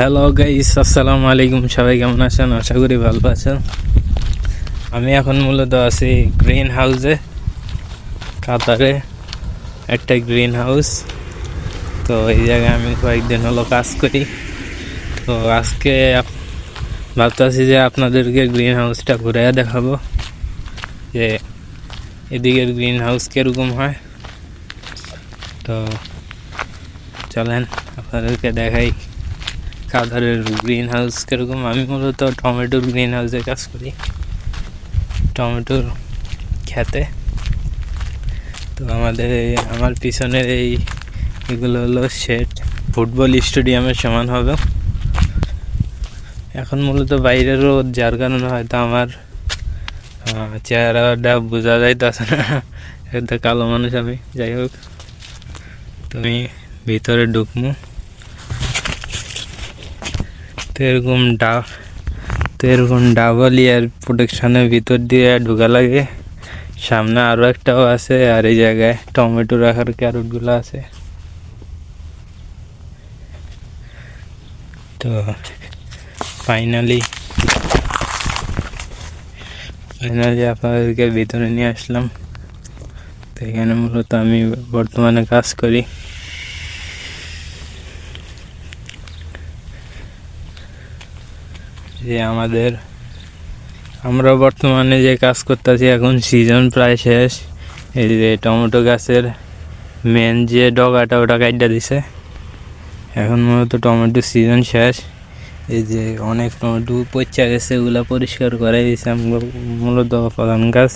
Hello guys আসসালামু আলাইকুম সবাই কেমন আছেন? আশা করি ভালো আছেন। আমি এখন মূলত আছি গ্রিন হাউসে কাতারে একটা গ্রিন হাউস তো এই জায়গায় আমি কয়েকদিন হলো কাজ করি। তো আজকে ভাবতেছি যে আপনাদেরকে গ্রিন হাউসটা ঘুরে দেখাবো। যে এদিকের গ্রিন হাউস কীরকম হয়। তো চলেন আপনাদেরকে দেখাই কাদারের গ্রিন হাউস কীরকম? আমি মূলত টমেটোর গ্রিন হাউসে কাজ করি। টমেটোর খেতে। তো আমাদের, আমার পিছনের এই এগুলো হলো শেড ফুটবল স্টেডিয়ামের সমান হবে। এখন মূলত বাইরে রোদ, যার কারণে হয়তো আমার চেহারাটা বোঝা যাইতেছে না। একটা কালো মানুষ আমি। যাই হোক, তুমি ভিতরে ঢুকমু। তো এরকম ডা, তো এরকম ডাবল ইয়ার প্রোটেকশনের ভিতর দিয়ে ঢোকা লাগে। সামনে আরও একটাও আছে আর এই জায়গায় টমেটো রাখার ক্যারটগুলো আছে। তো ফাইনালি ফাইনালি আপনাদেরকে ভিতরে নিয়ে আসলাম। তো এখানে মূলত আমি বর্তমানে কাজ করি। যে আমাদের, আমরা বর্তমানে যে কাজ করতেছি, এখন সিজন প্রায় শেষ। এই যে টমেটো গাছের মেন যে ডগাটা, ওটা কাইটা দিছে। এখন মূলত টমেটো সিজন শেষ। এই যে অনেক টমেটো পচা গেছে ওগুলা পরিষ্কার করে দিয়েছে মূলত প্রধান গাছ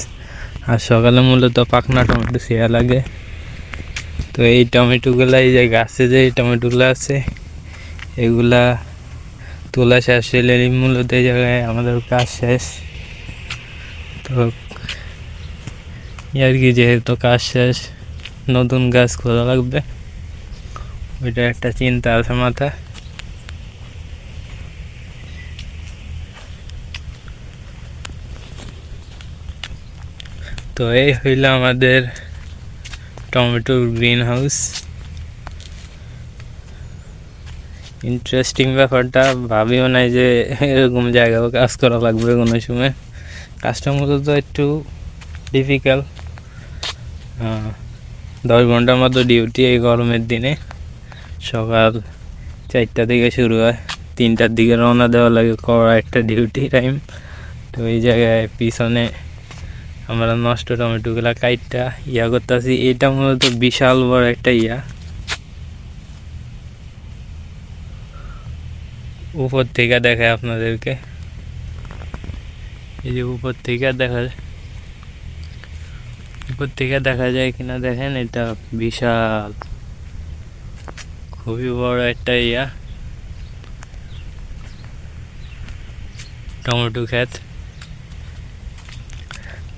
আর সকালে মূলত পাকনা টমেটো শেয়া লাগে। তো এই টমেটোগুলা এই যে গাছে যে টমেটোগুলো আছে, এগুলা তোলা শেষ হলে মূলত এই জায়গায় আমাদের কাজ শেষ। তো আর কি যেহেতু কাজ শেষ, নতুন গাছ খোলা লাগবে, ওইটা একটা চিন্তা আছে মাথায়। তো এই হইল আমাদের টমেটো গ্রিন হাউস ইন্টারেস্টিং ব্যাপারটা, ভাবিও নাই যে এরকম জায়গাও কাজ করা লাগবে কোনো সময়। কাজটা মূলত একটু ডিফিকাল্ট দশ ঘণ্টার মতো ডিউটি এই গরমের দিনে। সকাল চারটা থেকে শুরু হয়, তিনটার দিকে রওনা দেওয়া লাগে করা একটা ডিউটি টাইম তো এই জায়গায় পিছনে আমরা নষ্ট টমেটোগুলা কাইটটা ইয়া করতেছি, এটা মূলত বিশাল বড় একটা ইয়া। উপর থেকে দেখায় আপনাদেরকে। এই যে উপর থেকে দেখা যায়। উপর থেকে দেখা যায় কিনা দেখেন, এটা বিশাল। খুবই বড় একটা ইয়া। টমেটো ক্ষেত।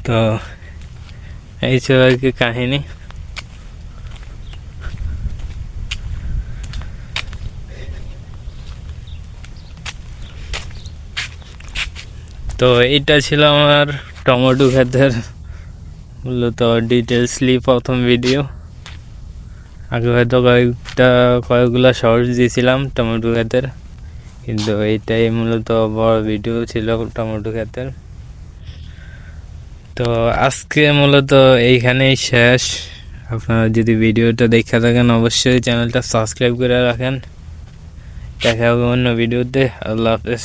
তো, এই ছিল আর কি কাহিনী। তো এইটা ছিল আমার টমেটো ক্ষেতের মূলত ডিটেলসলি প্রথম ভিডিও আগে হয়তো কয়েকটা, কয়েকগুলো শর্টস দিয়েছিলাম টমেটো ক্ষেতের। কিন্তু এইটাই মূলত বড় ভিডিও ছিল টমেটো ক্ষেতের। তো আজকে মূলত এইখানেই শেষ। আপনারা যদি ভিডিওটা দেখে থাকেন, অবশ্যই চ্যানেলটা সাবস্ক্রাইব করে রাখেন। দেখা হবে অন্য ভিডিওতে আল্লাহ হাফেজ।